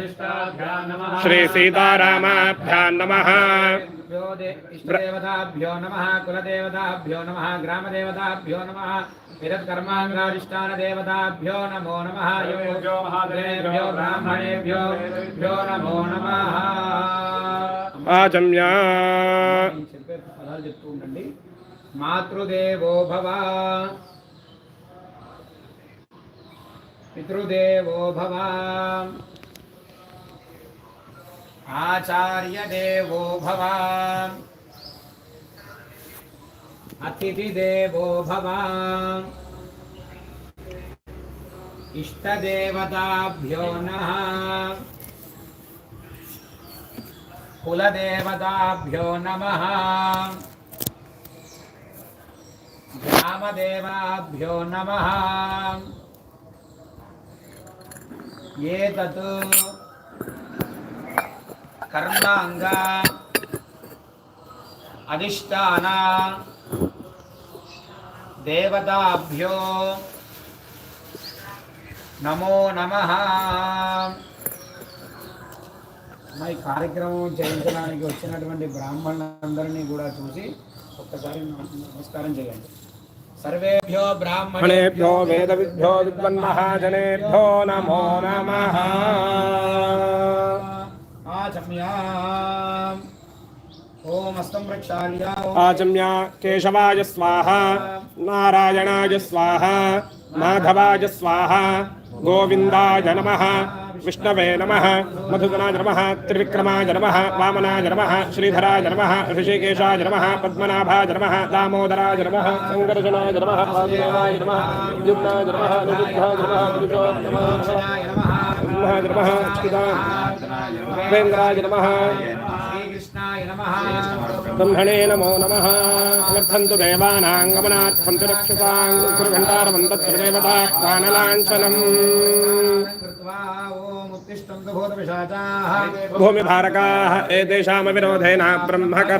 रामाधिष्ठाभ्यां नमः श्रीसीतारामाभ्यां नमः भ्यो दे- इष्टदेवताभ्यो नमः कुलदेवताभ्यो नमः ग्रामदेवताभ्यो नमः विरत्कर्माङ्गाधिष्ठानदेवताभ्यो नमो नमः योभ्यो महादेवेभ्यो ब्राह्मणेभ्यो भ्यो नमो नमः आचम्या నేను చెప్పే పదాలు చెప్తూ ఉండండి మాతృదేవో భవ పితృదేవో భవ आचार्य देवो भव अतिथिदेवो भव इष्टदेवताभ्यो नः कुलदेवताभ्यो नमः। ग्रामदेवाभ्यो नमः। ये तत् కర్మాంగ అధిష్టాన దేవతాభ్యో నమో నమ. ఈ కార్యక్రమం చేయించడానికి వచ్చినటువంటి బ్రాహ్మణులందరినీ కూడా చూసి ఒక్కసారి నమస్కారం చేయండి. సర్వేభ్యో బ్రాహ్మణేభ్యో వేదవిభ్యో విద్వన్మహాజనేభ్యో నమో నమ. आचम्या केशवाय स्वाहा, नारायणाय स्वाहा, माधवाय स्वाहा, गोविन्दाय नमः, विष्णवे नमः मधुकनाय नमः, त्रिविक्रमाय नमः, वामनाय नमः, श्रीधराय नमः, ऋषिकेशाय नमः, पद्मनाभाय नमः, दामोदराय नमः सङ्कर्षणाय नमः नमः नमः। पुरुषोत्तमाय नमः कृष्णाय नमः। ब्रह्मणे नमो नमः। वर्धन्तु देवानाङ्गमनार्थं तु रक्षसां भूमिभारकाः एतेषामविरोधेन ब्रह्मकर